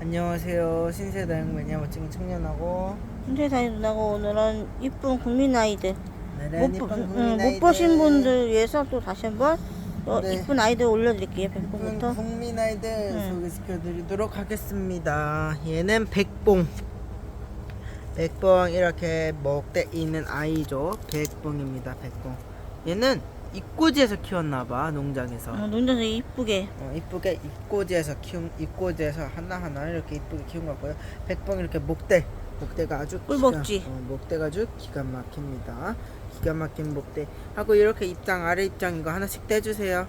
안녕하세요. 신세대 행매니아 멋진 청년하고 신세사에 누나고 오늘은 이쁜 국민 아이들 못, 보- 응, 보신 분들 위해서 또 다시 한번 어, 네. 이쁜 아이들 올려드릴게요 이쁜 백분부터 국민 아이들 응. 소개시켜드리도록 하겠습니다. 얘는 백봉. 백봉 이렇게 목대 있는 아이죠. 백봉입니다. 백봉. 얘는 입꼬지에서 키웠나봐 농장에서. 어, 농장에서 이쁘게 어, 이쁘게 입꼬지에서 키운 입꼬지에서 하나 하나 이렇게 이쁘게 키운 것 같고요. 백봉 이렇게 목대 목대가 아주 꿀먹지. 어, 목대가 아주 기가 막힙니다. 기가 막힌 목대 하고 이렇게 입장 아래 입장 이거 하나씩 떼주세요.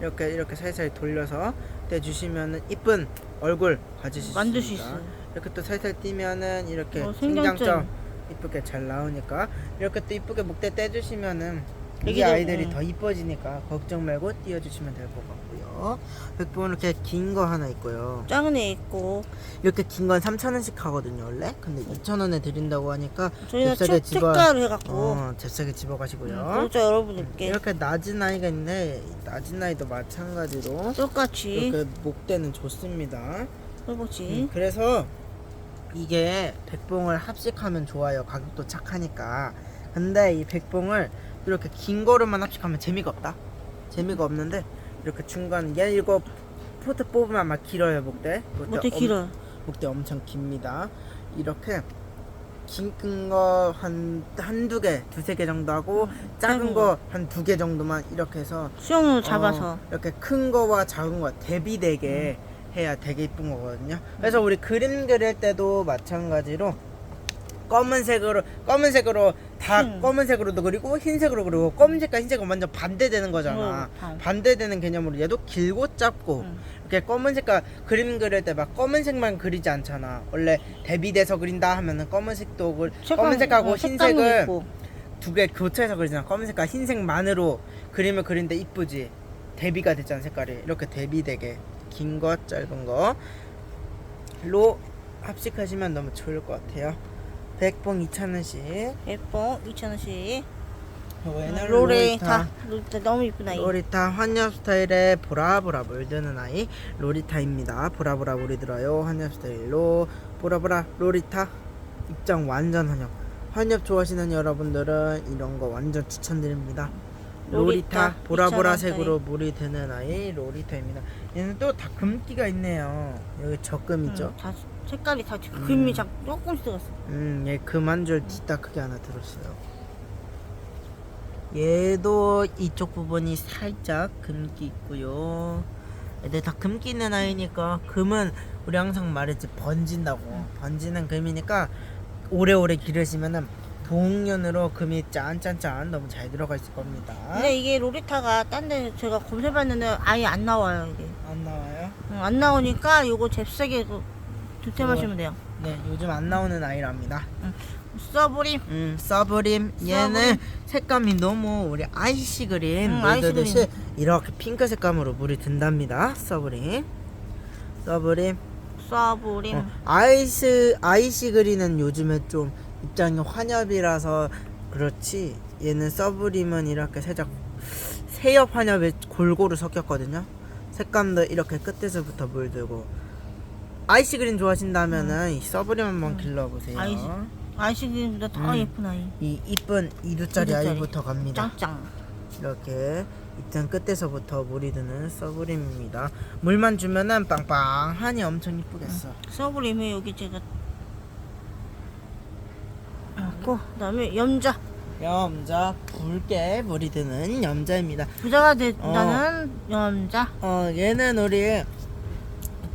이렇게 이렇게 살살 돌려서 떼주시면은 이쁜 얼굴 가지실 수 만들 수 있습니다. 있어요 이렇게 또 살살 띄면은 이렇게 어, 생장점 생장점. 이쁘게 잘 나오니까 이렇게 또 이쁘게 목대 떼주시면은 이 애기들, 아이들이 응. 더 이뻐지니까 걱정 말고 띄워주시면 될 것 같고요. 백분 이렇게 긴 거 하나 있고요. 작은 애 있고 이렇게 긴 건 3,000원씩 하거든요 원래. 근데 2,000원에 드린다고 하니까 잽싸게 책 집어 색깔을 해갖고 어 잽싸게 집어가시고요. 응, 구독자 여러분들께 이렇게 낮은 아이가 있네. 낮은 아이도 마찬가지로 똑같이 이렇게 목대는 좋습니다. 음, 그래서 이게 백봉을 합식하면 좋아요. 가격도 착하니까. 근데 이 백봉을 이렇게 긴 거로만 합식하면 재미가 없다. 재미가 없는데 이렇게 중간 얘 이거 포트 뽑으면 아마 길어요 목대. 엄- 길어 목대 엄청 깁니다. 이렇게 긴거 한 한두 개, 두세 개 정도 하고 작은 거 한 두 개 정도만 이렇게 해서 수영으로 잡아서 어, 이렇게 큰 거와 작은 거 대비되게 해야 되게 이쁜 거거든요. 그래서 우리 그림 그릴 때도 마찬가지로 검은색으로 검은색으로 다 흰. 검은색으로도 그리고 흰색으로 그리고 검은색과 흰색은 완전 반대되는 거잖아. 어, 반. 반대되는 개념으로 얘도 길고 짧고 응. 이렇게 검은색과 그림 그릴 때 막 검은색만 그리지 않잖아. 원래 대비돼서 그린다 하면은 검은색도 그 색깔- 검은색하고 어, 흰색을. 두 개 교차해서 그리잖아. 검은색과 흰색만으로 그림을 그린데 이쁘지. 대비가 됐잖아 색깔이. 이렇게 대비되게 긴 거, 짧은 거로 합식하시면 너무 좋을 것 같아요. 백봉 2,000원씩. 예뻐 2,000원씩 얘는 로레타 로레타 너무 이쁜 아이 로리타 환엽 스타일의 보라보라 물드는 아이 로리타입니다. 보라보라 물이 들어요. 환엽 스타일로 보라보라 로리타 입장 완전 환엽. 환엽 좋아하시는 여러분들은 이런 거 완전 추천드립니다. 로리타, 로리타, 보라보라 2,000원 색으로 물이 드는 아이 로리타입니다. 얘는 또 다 금기가 있네요. 여기 적금 있죠? 응, 다 색깔이 다 그림이 작 조금씩 들어갔어 음, 얘 금 한 줄 뒤딱 크게 하나 들었어요. 얘도 이쪽 부분이 살짝 금기 있고요. 애들 다 금기 있는 아이니까 금은 우리 항상 말했지 번진다고. 번지는 금이니까 오래오래 기르시면은 동년으로 금이 짠짠짠 너무 잘 들어가 있을 겁니다. 근데 이게 로리타가 딴 데 제가 검색해봤는데 아예 안 나와요 이게 안 나와요? 응, 안 나오니까 요거 잽싸게 그 두템하시면 돼요 네, 요즘 안 나오는 아이랍니다. 써버림 음, 서브림 얘는 색감이 너무 우리 아이시 그린 음, 물드듯이 아이시 이렇게 핑크 색감으로 물이 든답니다. 서브림. 서브림. 써버림 어, 아이스 아이시 그린은 요즘에 좀 입장이 환엽이라서 그렇지. 얘는 서브림은 이렇게 살짝 새엽 환엽에 골고루 섞였거든요. 색감도 이렇게 끝에서부터 물들고. 아이시 그린 좋아하신다면은 이 서브림 한번 길러보세요. 음. 아이시. 아이시기보다 더 음. 예쁜 아이 이 이쁜 이두짜리 이두짜리. 아이부터 갑니다. 짱짱 이렇게 입장 끝에서부터 물이 드는 서브림입니다. 물만 주면은 빵빵하니 엄청 이쁘겠어. 써버림에 여기 제가 고 그다음에 염자 염자 붉게 물이 드는 염자입니다. 부자가 된다는 염자 어 얘는 우리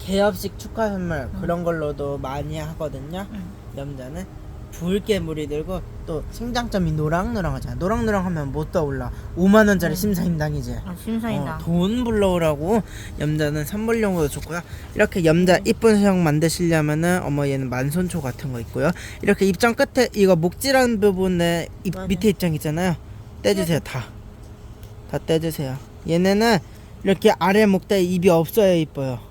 개업식 축하 선물 그런 걸로도 많이 하거든요. 음. 염자는 붉게 물이 들고 또 생장점이 노랑노랑하잖아. 노랑노랑하면 못 떠올라. 5만 원짜리 심사임당이지. 아, 심사이다 어, 돈 불러오라고 염자는 선물용으로 좋고요. 이렇게 염자 이쁜 수영 만드시려면은 어머 얘는 만손초 같은 거 있고요. 이렇게 입장 끝에 이거 목질한 부분에 입, 맞아. 밑에 입장 있잖아요. 떼주세요 다. 다 떼주세요. 얘네는 이렇게 아래 목대에 입이 없어야 이뻐요.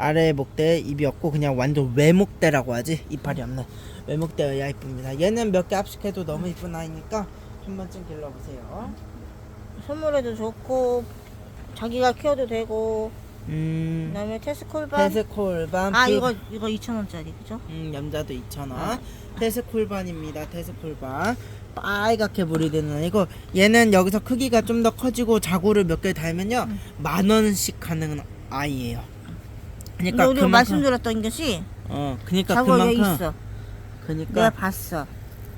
아래 목대에 입이 없고 그냥 완전 외목대라고 하지 이빨이 없는 외목대여야 이쁩니다. 얘는 몇 개 합식해도 너무 이쁜 아이니까 한 번쯤 길러보세요. 선물해도 좋고 자기가 키워도 되고 음 그다음에 테스콜반. 테스콜반 아 그- 이거 이거 2천 원짜리 그죠? 음, 염자도 2,000원. 아. 테스콜반입니다. 테스콜반. 빨갛게 물이 되는 이거 얘는 여기서 크기가 좀 더 커지고 자구를 몇 개 달면요 음. 만 원씩 하는 아이예요. 그러니까 우리가 그만큼 말씀드렸던 것이 어 그러니까 자고 여기 그만큼 있어. 그러니까 내가 봤어.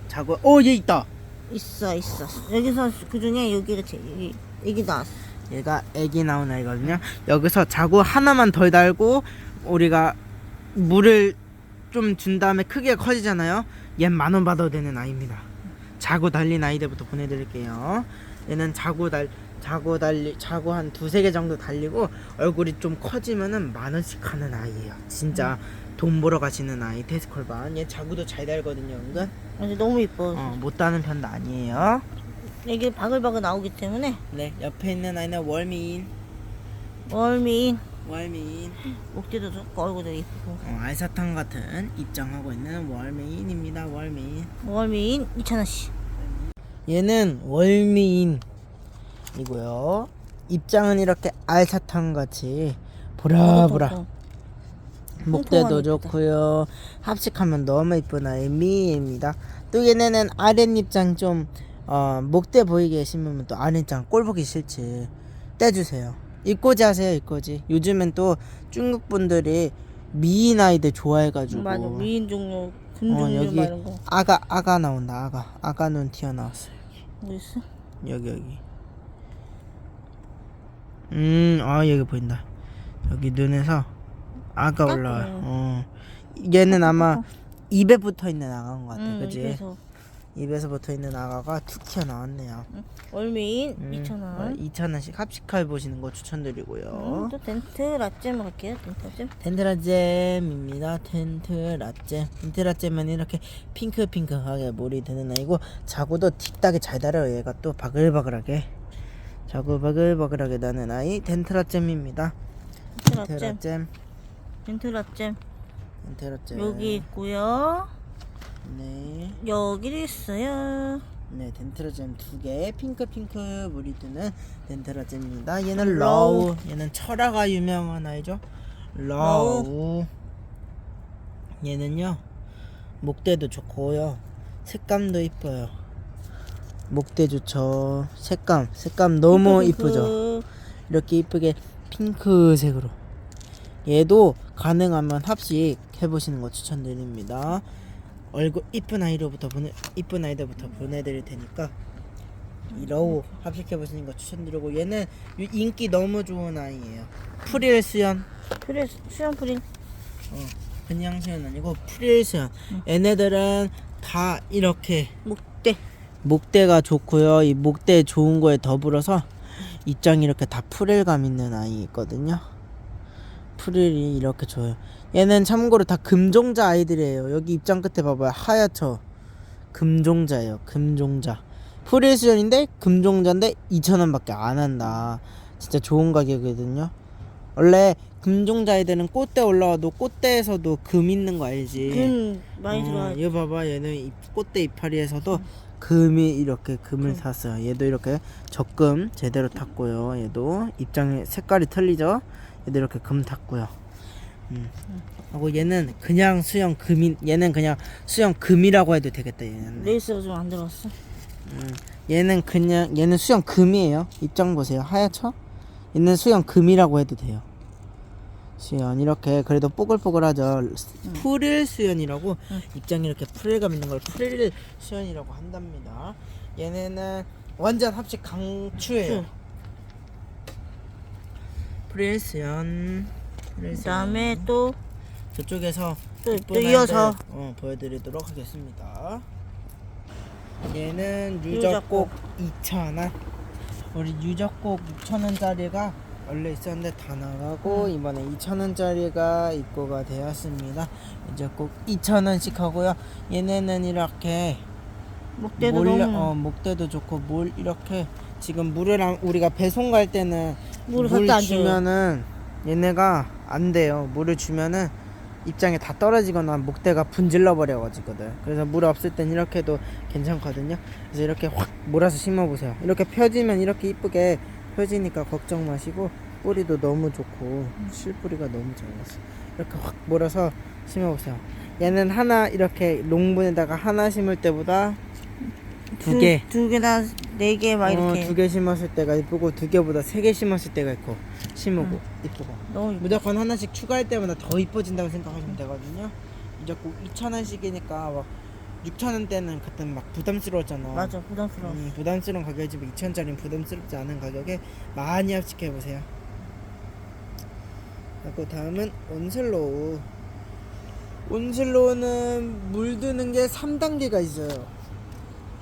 자구 어얘 있다. 있어 있어. 여기서 그 중에 여기가 제 여기 여기 나왔어. 얘가 애기 나온 아이거든요. 여기서 자구 하나만 덜 달고 우리가 물을 좀 준 다음에 크기가 커지잖아요. 얘는 만원 받아도 되는 아이입니다. 자구 달린 아이들부터 보내드릴게요. 얘는 자구 달 자구 달리 자구 한 두세 개 정도 달리고 얼굴이 좀 커지면은 만 원씩 하는 아이예요. 진짜 돈 벌어 가시는 아이 테스콜반. 얘 자구도 잘 달거든요. 은근 근데 너무 이뻐. 어, 못 따는 편도 아니에요. 이게 바글바글 나오기 때문에 네 옆에 있는 아이는 월미인 월미인 월미인. 목대도 좋고 얼굴도 이쁘고 어, 알사탕 같은 입장하고 있는 월메인입니다. 월메인. 월미인 2천 원씩. 얘는 월미인 이고요. 입장은 이렇게 알사탕 같이 보라보라. 통통. 목대도 좋고요. 합식하면 너무 이쁜 아이 미입니다. 또 얘네는 아랫입장 좀 어, 목대 보이게 심으면 또 아랫입장 꼴 보기 싫지. 떼주세요. 입꼬지 하세요 입꼬지. 요즘엔 또 중국 분들이 미인 아이들 좋아해가지고. 맞아 미인 종류 어, 금종류 여기 막 이런 거. 아가 아가 나온다 아가 아가 눈 튀어나왔어요 뭐 있어? 여기 여기 음 아 여기 보인다 여기 눈에서 아가 올라와 요 어 얘는 아마 입에 붙어 있는 아가인 것 같아 응, 그지 그래서 입에서 붙어 있는 아가가 툭 튀어나왔네요 월미인 음, 2천 어, 원. 2,000원씩 합식할 보시는 거 추천드리고요 음, 또 덴트 라잼 할게요. 덴트 라잼. 텐트라잼입니다. 텐트라잼. 텐트라잼은 이렇게 핑크핑크하게 물이 드는 아이고 자구도 틱딱이 잘 달아요. 얘가 또 바글바글하게 자구 바글바글하게 나는 아이 텐트라잼입니다. 덴트 라잼. 텐트라잼. 덴트 라잼. 텐트라잼. 여기 있고요. 네. 여기도 있어요. 네, 덴트라잼 두 개. 핑크 핑크 물이 드는 덴트라잼입니다. 얘는 러우. 러우. 얘는 철화가 유명한 아이죠. 러우. 얘는요. 목대도 좋고요. 색감도 이뻐요. 목대 좋죠. 색감, 색감 너무 이쁘죠. 이렇게 이쁘게 핑크색으로. 얘도 가능하면 합식 해보시는 거 추천드립니다. 얼굴 이쁜 아이로부터 보내 이쁜 아이들부터 보내드릴 테니까 이러고 합식해 보시는 거 추천드리고 얘는 이- 인기 너무 좋은 아이예요. 프릴 수연, 프리 수영 프리. 어, 그냥 수연 아니고 프릴 수연. 얘네들은 다 이렇게 목대. 목대가 좋고요. 이 목대 좋은 거에 더불어서 입장이 이렇게 다 프릴감 있는 아이 있거든요. 프릴이 이렇게 좋아요. 얘는 참고로 다 금종자 아이들이에요. 여기 입장 끝에 봐봐요. 하얗죠. 금종자예요. 금종자. 프릴 수련인데 금종자인데 2,000원밖에 안 한다. 진짜 좋은 가격이거든요. 원래 금종자 아이들은 꽃대 올라와도 꽃대에서도 금 있는 거 알지? 금 많이 어, 들어가. 이거 봐봐 얘는 이 꽃대 이파리에서도 금이 이렇게 금을 금. 탔어요. 얘도 이렇게 적금 제대로 탔고요. 얘도 입장이 색깔이 틀리죠? 얘도 이렇게 금 탔고요. 음. 하고 얘는 그냥 수영 금이 얘는 그냥 수영 금이라고 해도 되겠다 얘는. 레이스가 좀 안 들어갔어. 음. 얘는 그냥 얘는 수영 금이에요. 입장 보세요. 하얗죠? 얘는 수영 금이라고 해도 돼요 수연 이렇게 그래도 뽀글뽀글하죠 프릴 수연이라고 응. 입장이 이렇게 프릴감 있는 걸 프릴 수연이라고 한답니다 얘네는 완전 합식 강추예요 응. 프릴 수연 프릴. 그다음에 또 저쪽에서 또, 또 이어서 어, 보여드리도록 하겠습니다. 얘는 유적곡. 유적곡 2,000원. 우리 유적곡 6,000원짜리가 원래 있었는데 다 나가고 이번에 2,000원짜리가 입고가 되었습니다. 유적곡 2,000원씩 하고요. 얘네는 이렇게 목대도 몰려- 너무 어, 목대도 좋고 물 이렇게 지금 물을 안- 우리가 배송 갈 때는 물을 물안 줘요. 주면은 얘네가 안 돼요. 물을 주면은 입장에 다 떨어지거나 목대가 분질러 버려 가지거든. 그래서 물 없을 땐 이렇게도 괜찮거든요. 그래서 이렇게 확 몰아서 심어 보세요. 이렇게 펴지면 이렇게 이쁘게 펴지니까 걱정 마시고 뿌리도 너무 좋고 실뿌리가 너무 잘났어. 이렇게 확 몰아서 심어보세요. 얘는 하나 이렇게 롱분에다가 하나 심을 때보다 두 개. 두 개나 네 개 막 이렇게. 어, 두 개 심었을 때가 이쁘고 두 개보다 세 개 심었을 때가 있고 심으고 이쁘고 너무 이쁘- 무조건 하나씩 추가할 때마다 더 이뻐진다고 생각하시면 되거든요. 이제 꼭 2천 원씩이니까 막 6천 원대는 그때 막 부담스러웠잖아. 맞아 부담스러워. 음, 부담스러운 가격이지만 2천 원짜리는 부담스럽지 않은 가격에 많이 합식해 보세요. 그리고 다음은 온슬로우. 온슬로우는 물드는 게 3단계가 있어요.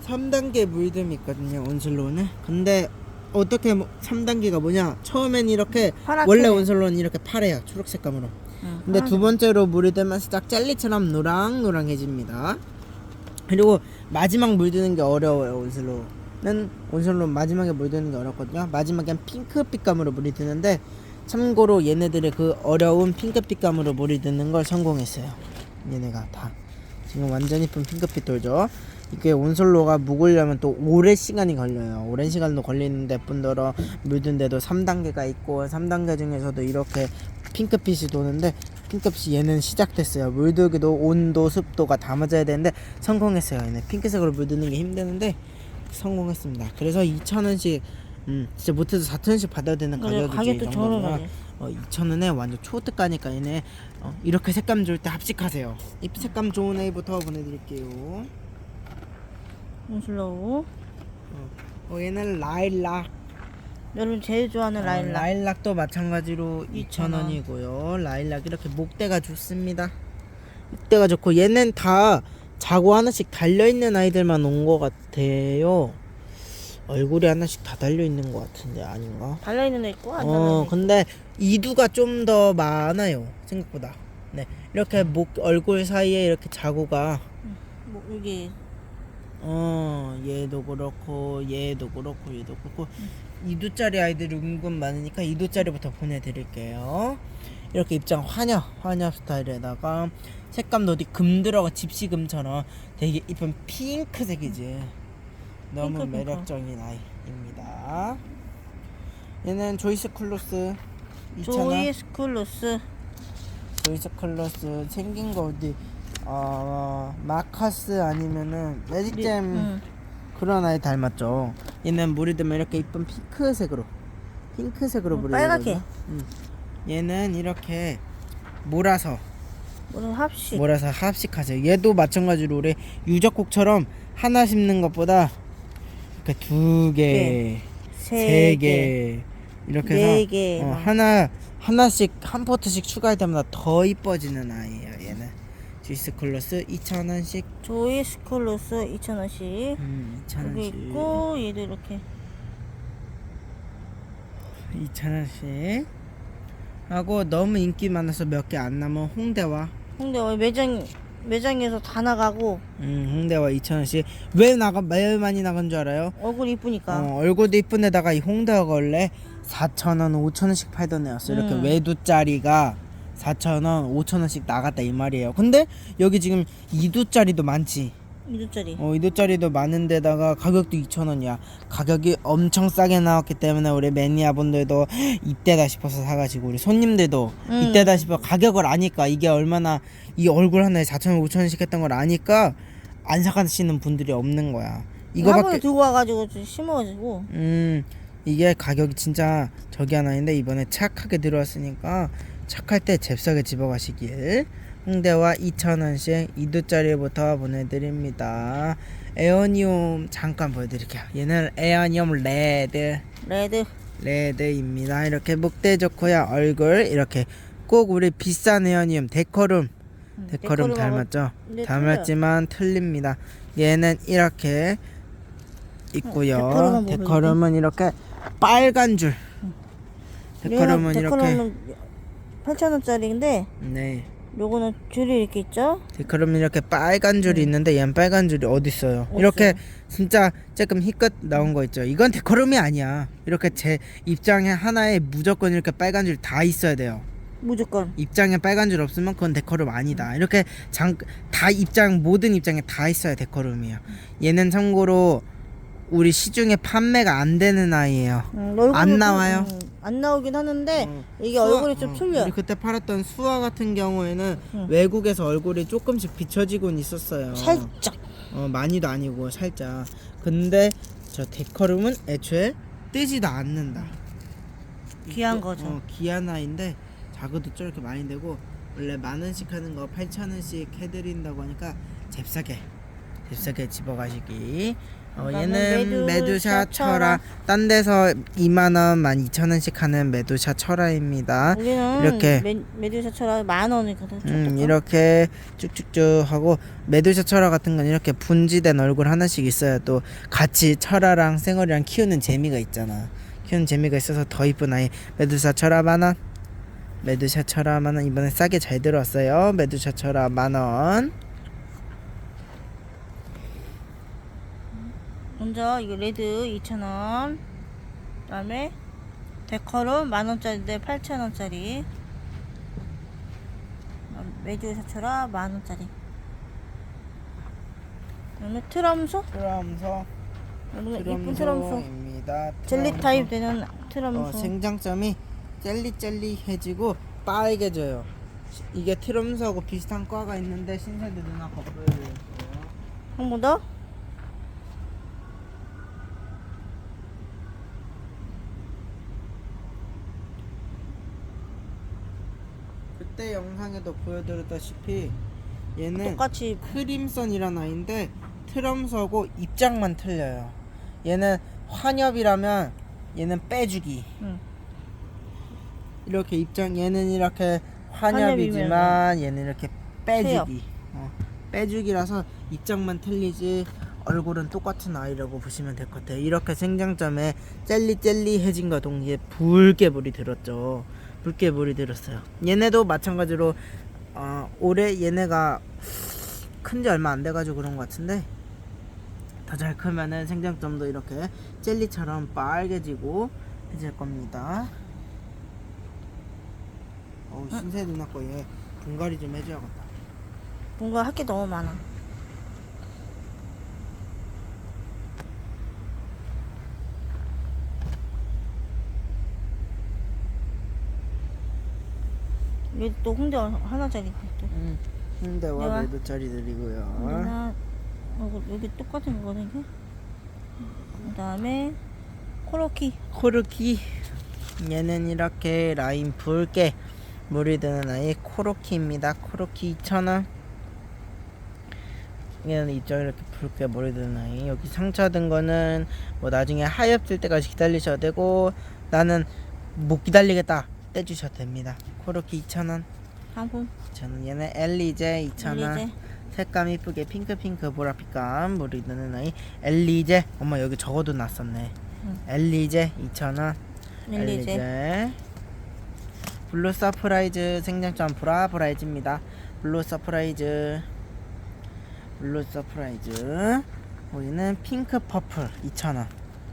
3단계 물듬이 있거든요. 온슬로우는. 근데 어떻게 뭐 3단계가 뭐냐? 처음엔 이렇게 파랗게. 원래 온슬로우는 이렇게 파래요. 초록 색감으로. 응, 근데 하나 두 번째로 물이 들면 살짝 젤리처럼 노랑노랑해집니다. 그리고 마지막 물드는 게 어려워요 온슬로는 온슬로 마지막에 물드는 게 어렵거든요. 마지막엔 핑크빛감으로 물이 드는데 참고로 얘네들의 그 어려운 핑크빛감으로 물이 드는 걸 성공했어요. 얘네가 다 지금 완전 이쁜 핑크빛 돌죠. 이게 온솔로가 묵으려면 또 오랜 시간이 걸려요. 오랜 시간도 걸리는데 뿐더러 물든 데도 3단계가 있고 3단계 중에서도 이렇게 핑크빛이 도는데 핑크빛이 얘는 시작됐어요. 물들기도 온도, 습도가 다 맞아야 되는데 성공했어요. 얘는 핑크색으로 물드는 게 힘드는데 성공했습니다. 그래서 2,000원씩 음, 진짜 못해도 4,000원씩 받아야 되는 그래, 가격이지. 가격도. 어, 2,000원에 완전 초특가니까 얘네 어, 이렇게 색감 좋을 때 합식하세요. 이 색감 좋은 애부터 보내드릴게요. 슬로우. 어, 얘는 라일락. 여러분 제일 좋아하는 라일락. 어, 라일락도 마찬가지로 2,000원. 2,000원이고요. 라일락 이렇게 목대가 좋습니다. 목대가 좋고 얘는 다 자고 하나씩 달려 있는 아이들만 온 것 같아요. 얼굴이 하나씩 다 달려 있는 것 같은데 아닌가? 달려 있는 애 있고 안 달려 어, 있는 애. 근데 이두가 좀 더 많아요. 생각보다. 네, 이렇게 목 얼굴 사이에 이렇게 자구가 뭐 여기 어 얘도 그렇고 얘도 그렇고 얘도 그렇고. 이두짜리 아이들이 은근 많으니까 이두짜리부터 보내드릴게요. 이렇게 입장 환엽 환엽 스타일에다가 색감도 어디 금 들어가 집시금처럼 되게 이쁜 핑크색이지. 너무 핑크, 핑크. 매력적인 아이입니다. 얘는 조이스 클로스 2,000원. 조이 스쿨루스. 조이스 클로스 생긴 거 어디 어 마커스 아니면은 매직잼 응. 그런 아이 닮았죠. 얘는 물이 들면 이렇게 이쁜 핑크색으로 핑크색으로 어, 물이 빨갛게. 들거든요. 음. 얘는 이렇게 몰아서 오늘 합식. 몰아서 합식하세요. 얘도 마찬가지로 우리 유적국처럼 하나 심는 것보다 이렇게 두 개, 네. 세 개, 이렇게 네 해서 개. 어, 막. 하나 하나씩 한 포트씩 추가할 때마다 더 이뻐지는 아이예요. 얘는 주이스 클로스 2,000원씩, 조이 스쿨루스 2,000원씩. 음, 여기 2,000원씩. 있고 얘도 이렇게 2,000원씩 하고 너무 인기 많아서 몇 개 안 남은 홍대와 어, 매장 매장에서 다 나가고 음, 홍대와 2,000원씩 왜 나가 왜 많이 나간 줄 알아요? 얼굴 이쁘니까 어, 얼굴도 이쁜 데다가 이 홍대가 원래 4,000원, 5,000원씩 팔던 애였어. 이렇게 음. 외두짜리가 4,000원, 5,000원씩 나갔다 이 말이에요. 근데 여기 지금 2두짜리도 많지. 2두짜리 어, 2두짜리도 많은 데다가 가격도 2,000원이야. 가격이 엄청 싸게 나왔기 때문에 우리 매니아분들도 이때다 싶어서 사가지고 우리 손님들도 음. 이때다 싶어 가격을 아니까 이게 얼마나 이 얼굴 하나에 4,000원, 5,000원씩 했던 걸 아니까 안 사가시는 분들이 없는 거야. 이거밖에 들고 와가지고 좀 심어가지고 음 이게 가격이 진짜 저기 하나인데 이번에 착하게 들어왔으니까 착할 때 잽싸게 집어가시길. 홍대와 2,000원씩 2두짜리부터 보내드립니다. 에어니움 잠깐 보여드릴게요. 얘는 에어니움 레드. 레드. 레드입니다. 이렇게 목대 좋고요. 얼굴 이렇게 꼭 우리 비싼 에어니움 데코룸. 음, 데코룸 데코룸하고- 닮았죠? 닮았지만 틀립니다. 얘는 이렇게 있고요. 데코룸은 뭐 데코룸은 이렇게 빨간 줄. 데코룸은 얘는 이렇게 데코룸은 8,000원짜리인데 네. 요거는 줄이 이렇게 있죠 데코룸은 이렇게 빨간 줄이 있는데 얘는 빨간 줄이 어디 있어요? 이렇게 진짜 조금 희끗 나온 거 있죠. 이건 데코룸이 아니야. 이렇게 제 입장에 하나에 무조건 이렇게 빨간 줄 다 있어야 돼요. 무조건 입장에 빨간 줄 없으면 그건 데코룸 아니다. 이렇게 장 다 입장 모든 입장에 다 있어야 데코룸이에요. 얘는 참고로 우리 시중에 판매가 안 되는 아이예요. 음, 안 좀, 나와요? 음, 안 나오긴 하는데 어, 이게 수아- 얼굴이 좀 어, 틀려. 우리 그때 팔았던 수아 같은 경우에는 응. 외국에서 얼굴이 조금씩 비춰지곤 있었어요. 살짝. 어, 많이도 아니고 살짝. 근데 저 데커룸은 애초에 뜨지도 않는다. 귀한 이거- 거죠. 어, 귀한 아이인데 자그도 저렇게 많이 되고 원래 만 원씩 하는 거 8천 원씩 해드린다고 하니까 잽싸게 잽싸게 집어가시기. 어, 얘는 메두샤 메두샤 철화. 철화. 딴 데서 2만 원, 12,000원씩 하는 메두샤 철화입니다. 우리는 이렇게. 메, 메두샤처럼 만 원이거든. 음. 이렇게 쭉쭉쭉 하고 메두샤 철화 같은 건 이렇게 분지된 얼굴 하나씩 있어야 또 같이 철화랑 생얼이랑 키우는 재미가 있잖아. 키우는 재미가 있어서 더 이쁜 아이 메두샤 철화 만 원. 메두샤 철화 만 원. 이번에 싸게 잘 들어왔어요. 메두샤 철화 만 원. 먼저 이거 레드 2,000원. 그 다음에 데커룸 만 원짜리인데 8,000원짜리. 메두샤처럼 만 원짜리. 그다음에 트럼소? 트럼소. 이쁜 트럼소. 젤리. 타입 되는 어, 트럼소. 생장점이 젤리젤리해지고 빨개져요. 시- 이게 트럼소하고 비슷한 과가 있는데 신세대 누나 거 보여드릴게요. 한번 더. 때 영상에도 보여드렸다시피 얘는 똑같이 크림선이란 아이인데 트럼서고 입장만 틀려요. 얘는 환엽이라면 얘는 빼주기. 응. 이렇게 입장 얘는 이렇게 환엽이지만 얘는 이렇게 빼주기. 어, 빼주기라서 입장만 틀리지 얼굴은 똑같은 아이라고 보시면 될 것 같아요. 이렇게 생장점에 젤리 젤리해진 과 동시에 붉게 물이 들었죠. 붉게 물이 들었어요. 얘네도 마찬가지로 어, 올해 얘네가 큰 지 얼마 안 돼가지고 그런 것 같은데 더 잘 크면은 생장점도 이렇게 젤리처럼 빨개지고 해질 겁니다. 어우 신세 누나 거얘 분갈이 좀 해줘야겠다. 뭔가 할 게 너무 많아. 여기 또 홍대 하나짜리 또. 음, 홍대와 내가- 매도짜리들이고요. 하나, 어, 여기 똑같은 거거든 이게. 그다음에 코로키. 코르키 얘는 이렇게 라인 붉게 물이 드는 아이 코르키입니다. 코르키 2,000원. 얘는 이쪽 이렇게 붉게 물이 드는 아이. 여기 상처 든 거는 뭐 나중에 하얗질 때까지 기다리셔도 되고 나는 못 기다리겠다 떼주셔도 됩니다. 코르키 2,000원. 상품. 저는 얘는 엘리제 2,000원. 엘리제. 색감 이쁘게 핑크핑크 보라빛감 물이 드는 아이 엘리제 엄마 여기 적어도 놨었네 응. 엘리제 2,000원 엘리제. 블루 서프라이즈 생장점 브라브라이즈입니다 블루 서프라이즈 블루 서프라이즈 여기는 핑크 퍼플 2,000원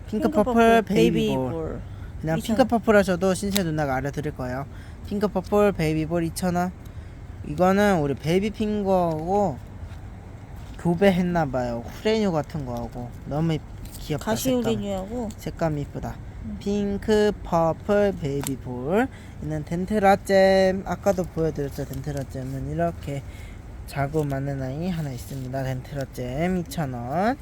핑크, 퍼플, 베이비 볼 그냥 2,000원. 핑크 퍼플 하셔도 신세 누나가 알려드릴 거예요. 핑크 퍼플 베이비볼 2,000원. 이거는 우리 베이비 핑거하고 교배했나봐요. 후레뉴 같은 거하고. 너무 이- 귀엽다 색감. 가시우리뉴하고? 색감 이쁘다. 핑크 퍼플 베이비볼. 얘는 덴트라잼. 아까도 보여드렸죠 덴트라잼은. 이렇게 자고맞는 아이 하나 있습니다. 덴트라잼 2,000원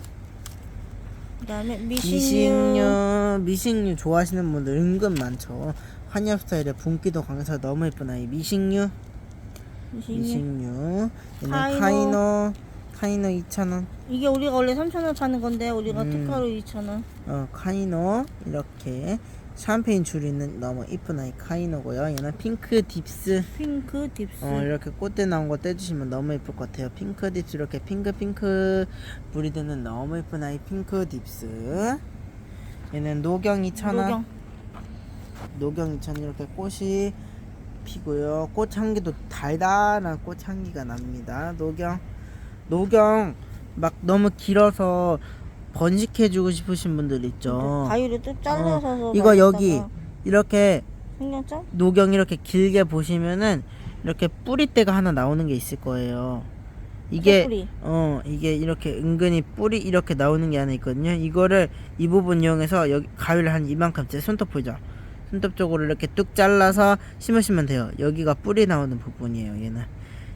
그다음에. 미식류 미식류 좋아하시는 분들 은근 많죠. 한엽 스타일의 분기도 강해서 너무 예쁜 아이. 미식류 얘는 카이노. 카이노. 카이노 2,000원. 이게 우리가 원래 3,000원 사는 건데 우리가 음. 특가로 2,000원. 어 카이노. 이렇게 샴페인 줄 있는 너무 이쁜 아이 카이노고요. 얘는 핑크 딥스. 핑크 딥스. 어 이렇게 꽃대 나온 거 떼주시면 너무 예쁠 것 같아요. 핑크 딥스 이렇게 핑크 핑크 물이 드는 너무 예쁜 아이 핑크 딥스. 얘는 노경 2,000원. 노경. 노경 2,000원 이렇게 꽃이 피고요. 꽃 향기도 달달한 꽃 향기가 납니다. 노경. 노경. 막 너무 길어서 번식해주고 싶으신 분들 있죠 가위를 또 잘라서 어, 이거 여기 이렇게 생겼죠? 노경 이렇게 길게 보시면은 이렇게 뿌리대가 하나 나오는 게 있을 거예요. 이게 새뿌리. 어 이게 이렇게 은근히 뿌리 이렇게 나오는 게 하나 있거든요. 이거를 이 부분 이용해서 여기 가위를 한 이만큼 제 손톱 보이죠? 손톱 쪽으로 이렇게 뚝 잘라서 심으시면 돼요. 여기가 뿌리 나오는 부분이에요. 얘는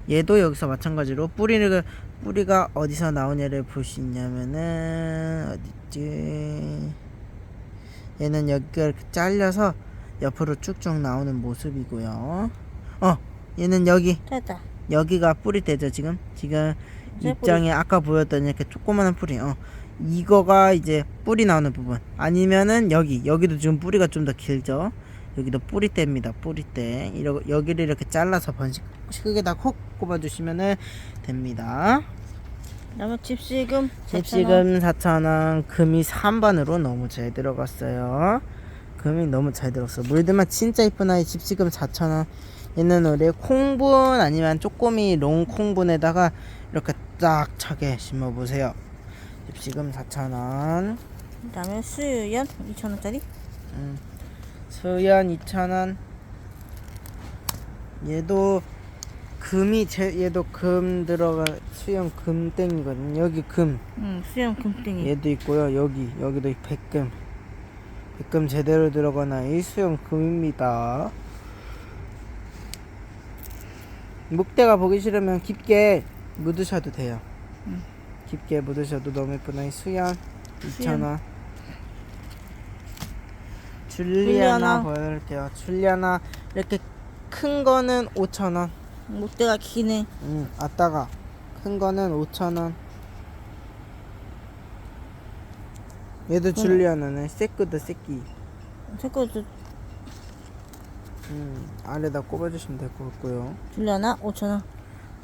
얘도 여기서 마찬가지로 뿌리를 뿌리가 어디서 나오냐를 볼 수 있냐면은 어디지? 얘는 여기가 이렇게 잘려서 옆으로 쭉쭉 나오는 모습이고요. 어, 얘는 여기. 됐다. 여기가 뿌리 되죠 지금? 지금 네, 입장에 아까 보였던 이렇게 조그마한 뿌리 어. 이거가 이제 뿌리 나오는 부분. 아니면은 여기. 여기도 지금 뿌리가 좀 더 길죠 여기도 뿌리대입니다. 뿌리대. 이러 여기를 이렇게 잘라서 번식 크게 다 콕 꼽아주시면은 됩니다. 그다음에 집시금 4,000원. 집시금 4,000원. 금이 3번으로 너무 잘 들어갔어요. 금이 너무 잘 들었어 물들만 진짜 이쁜 아이 집시금 4,000원. 얘는 우리 콩분 아니면 쪼꼬미 롱 콩분에다가 이렇게 딱 차게 심어보세요. 집시금 4,000원. 그다음에 수유연 2,000원짜리. 수연 2,000원 얘도 금이 제 얘도 금 들어가 수연 금땡이거든요 여기 금 응, 수연 금땡이. 얘도 있고요. 여기 여기도 백금. 백금 제대로 들어간 아이 수영 금입니다. 목대가 보기 싫으면 깊게 묻으셔도 돼요. 깊게 묻으셔도 너무 예쁜 아이 수연 2,000원. 줄리아나 줄리아나. 보여드릴게요. 줄리아나 이렇게 큰 거는 5,000원. 목대가 기네. 응, 아따가 큰 거는 5,000원. 얘도 줄리아나네. 새끄다 새끼. 색깔도 음, 아래다 꼽아주시면 될 것 같고요. 줄려나 5,000원.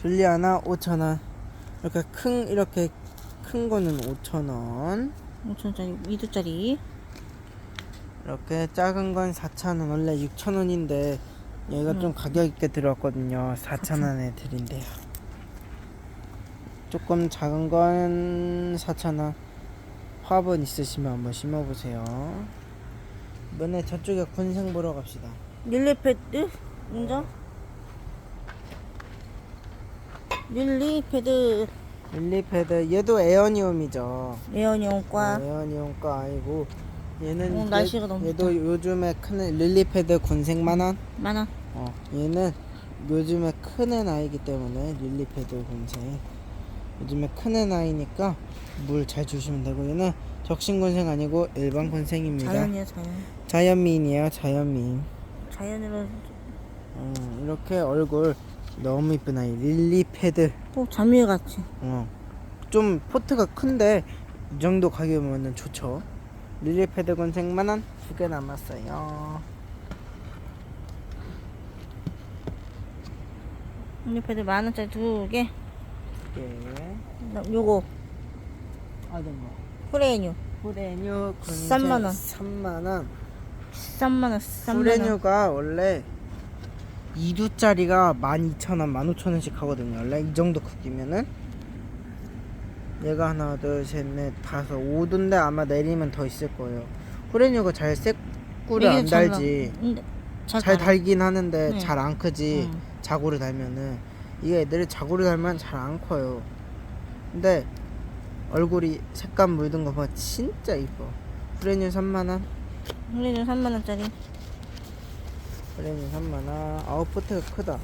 줄리아나 5,000원. 이렇게 큰 이렇게 큰 거는 5,000원. 5,000원짜리 2두짜리. 이렇게 작은 건 4,000원. 원래 6,000원인데 얘가 좀 가격 있게 들어왔거든요. 4,000원에 드린대요. 조금 작은 건 4,000원. 화분 있으시면 한번 심어보세요. 이번에 저쪽에 군생 보러 갑시다. 릴리패드 인정? 릴리패드 릴리패드 얘도 에어니움이죠. 에어니온과 에어니움과 아니고 얘는 어, 얘- 날씨가 너무 얘도 요즘에 큰 애- 릴리패드 군생만원. 만원. 어 얘는 요즘에 큰애 나이기 때문에 릴리패드 군생. 요즘에 큰애 나이니까 물 잘 주시면 되고 얘는 적신 군생 아니고 일반 군생입니다. 자연이야 자연. 자연미인이에요 자연미인. 자연으로 어, 이렇게 얼굴 너무 이쁜 아이 릴리패드. 꼭 자미회 같이. 어. 좀 포트가 큰데 이 정도 가격이면 좋죠. 릴리패드 군생만원 두개 남았어요. 릴리패드 만 원짜리 두 개. 예. 그다음 요거 어떤 거? 프레뉴 후레뉴 군생 3만 원. 3만 원. 3만원 3만 원. 후레뉴가 원래 2두짜리가 12,000원, 15,000원씩 하거든요. 원래 이 정도 크기면은 얘가 하나, 둘, 셋, 넷, 다섯, 5두인데 아마 내리면 더 있을 거예요. 후레뉴가 잘 새꾸를 안 달지. 잘, 잘 달아. 달긴 하는데 네. 잘 안 크지. 음. 자고를 달면은 이게 애들이 자고를 달면 잘 안 커요. 근데 얼굴이 색감 물든 거봐 진짜 이뻐. 후레뉴 3만 원. 프레뉴 3만 원짜리. 프레임 3만원 아웃포트가 크다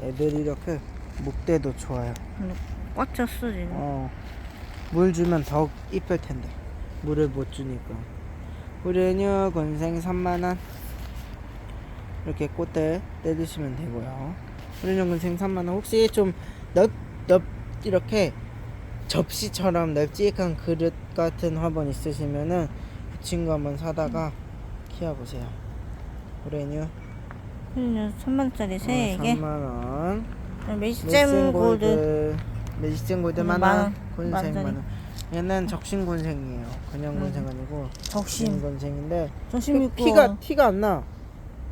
애들이 이렇게 목대도 좋아요 꽉 찼어 지금. 어 물 주면 더욱 이쁠 텐데. 물을 못 주니까. 후레뉴 건생 3만원. 이렇게 꽃대 떼주시면 되고요. 후레뉴 건생 3만원. 혹시 좀 넓, 넓 이렇게 접시처럼 넓직한 그릇 같은 화분 있으시면은 그 친구 한번 사다가 키워보세요. 후레뉴 프레뉴 3만원짜리 세 개. 3만 원. 메시잼 골드. 메시잼 골드 음, 만만 원. 원. 군생 만만 원짜리. 원. 얘는 적신 군생이에요. 그냥 군생 아니고 적신 적심. 군생인데 적심 피- 있고. 피가 티가 안 나.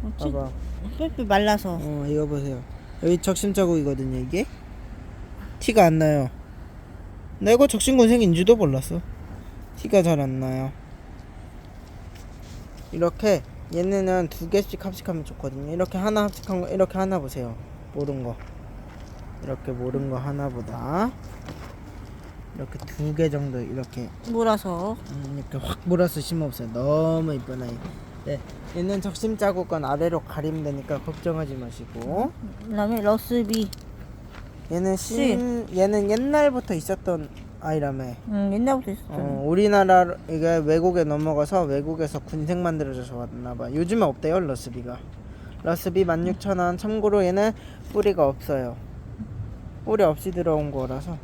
어, 찌- 봐봐. 뿔뿔 말라서. 어 이거 보세요. 여기 적심 자국이거든요 이게. 티가 안 나요. 나 이거 적신 군생인지도 몰랐어. 티가 잘 안 나요. 이렇게 얘네는 두 개씩 합식하면 좋거든요. 이렇게 하나 합식한 거 이렇게 하나 보세요. 모른 거. 이렇게 모른 거 하나보다 이렇게 두 개 정도 이렇게 몰아서. 음, 이렇게 확 몰아서 심어보세요. 너무 이쁜 아이. 네, 얘는 적심 자국은 아래로 가리면 되니까 걱정하지 마시고. 그다음에 러스비. 얘는 신, 얘는 옛날부터 있었던 아이라며. 음, 옛날부터 있었잖아. 어, 우리나라 이게 외국에 넘어가서 외국에서 군생 만들어져서 왔나 봐. 요즘에 없대요 러스비가. 러스비 16,000원. 참고로 얘는 뿌리가 없어요. 뿌리 없이 들어온 거라서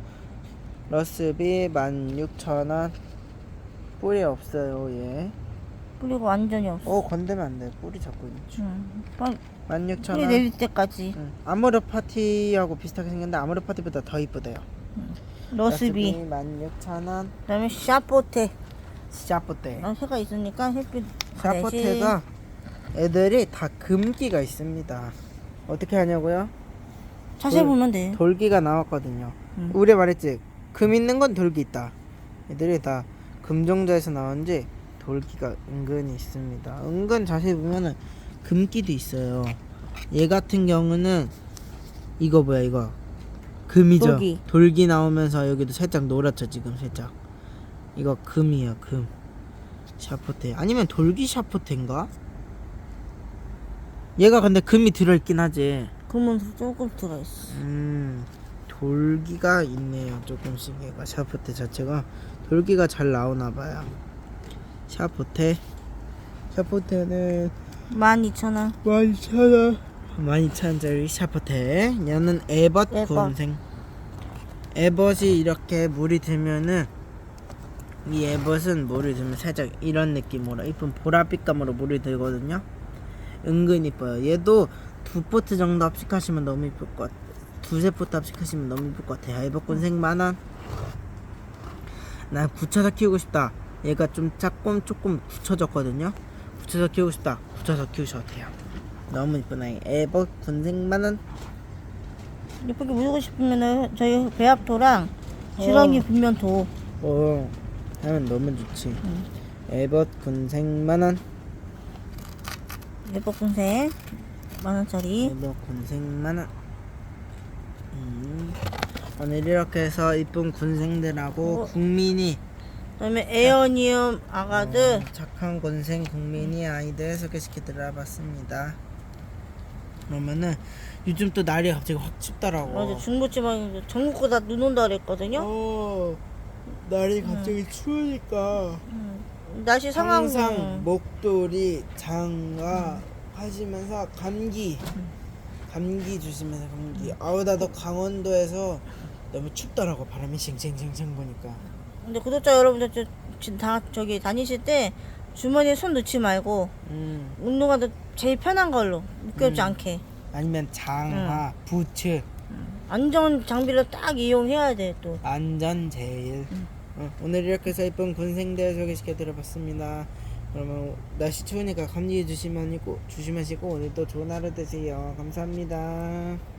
러스비 16,000원. 뿌리 없어요 얘. 뿌리가 완전히 없어. 어 건들면 안 돼. 뿌리 잡고 있는 중. 음, 빨리 뿌리 16,000원. 내릴 때까지. 응. 아모르 파티하고 비슷하게 생겼는데 아모르 파티보다 더 이쁘대요. 러스비. 16,000원. 그다음에 샤포테. 샤포테. 난 새가 있으니까 햇빛 샤포테가 애들이 다 금기가 있습니다. 어떻게 하냐고요? 자세히 돌- 보면 돼. 돌기가 나왔거든요. 음. 우리 말했지. 금 있는 건 돌기 있다. 애들이 다 금종자에서 나온지 돌기가 은근히 있습니다. 은근 자세히 보면은 금기도 있어요. 얘 같은 경우는 이거 뭐야 이거 금이죠. 돌기. 돌기 나오면서 여기도 살짝 노랗죠 지금 살짝. 이거 금이에요 금. 샤포테 아니면 돌기 샤포테인가? 얘가 근데 금이 들어있긴 하지. 금은 조금 들어있어. 음 돌기가 있네요. 조금씩 얘가 샤프테 자체가. 돌기가 잘 나오나 봐요. 샤프테 샤프테는 12,000원. 12,000원. 12,000원짜리 샤프테 얘는 에벗 에벗. 군생 에벗이 이렇게 물이 들면은 이 에벗은 물이 들면 살짝 이런 느낌으로 이쁜 보랏빛감으로 물이 들거든요. 은근 이뻐요. 얘도 두 포트 정도 합식하시면 너무 이쁠 것 같아요 두세 포트 합식하시면 너무 이쁠 것 같아요. 에벗 군생 만원 난 굳혀서 키우고 싶다. 얘가 좀 조금 조금 굳혀졌거든요. 굳혀서 키우고 싶다. 굳혀서 키우셔도 돼요. 너무 이쁜 아이. 에벗 군생 만원 예쁘게 물고 싶으면은 저희 배합토랑 지렁이 분면토 오 하면 너무 좋지. 에벗 군생 만원 예뻐 군생 만원짜리. 에벗 군생 만원. 음. 오늘 이렇게 해서 이쁜 군생들하고 어. 국민이. 그다음에 에어니움 아가들 어, 착한 군생 국민이 아이들 소개시켜 드려봤습니다. 그러면은 요즘 또 날이 갑자기 확 춥더라고. 맞아 중부지방에 전국고 다눈 온다 그랬거든요? 어, 날이 갑자기 추우니까. 날씨 상황 항상 목도리, 장가 하시면서 감기, 감기 조심해서 감기. 아우 나도 강원도에서 너무 춥더라고 바람이 싱싱싱싱 보니까. 근데 구독자 여러분들 저, 지금 다 저기 다니실 때 주머니에 손 넣지 말고 음. 운동화 도 제일 편한 걸로 미끄럽지 음. 않게 아니면 장화, 부츠. 안전 장비를 딱 이용해야 돼 또. 안전 제일. 어, 오늘 이렇게 해서 이쁜 군생들 소개시켜 드려봤습니다. 그러면 날씨 추우니까 감기에 조심하시고 조심하시고 오늘도 좋은 하루 되세요. 감사합니다.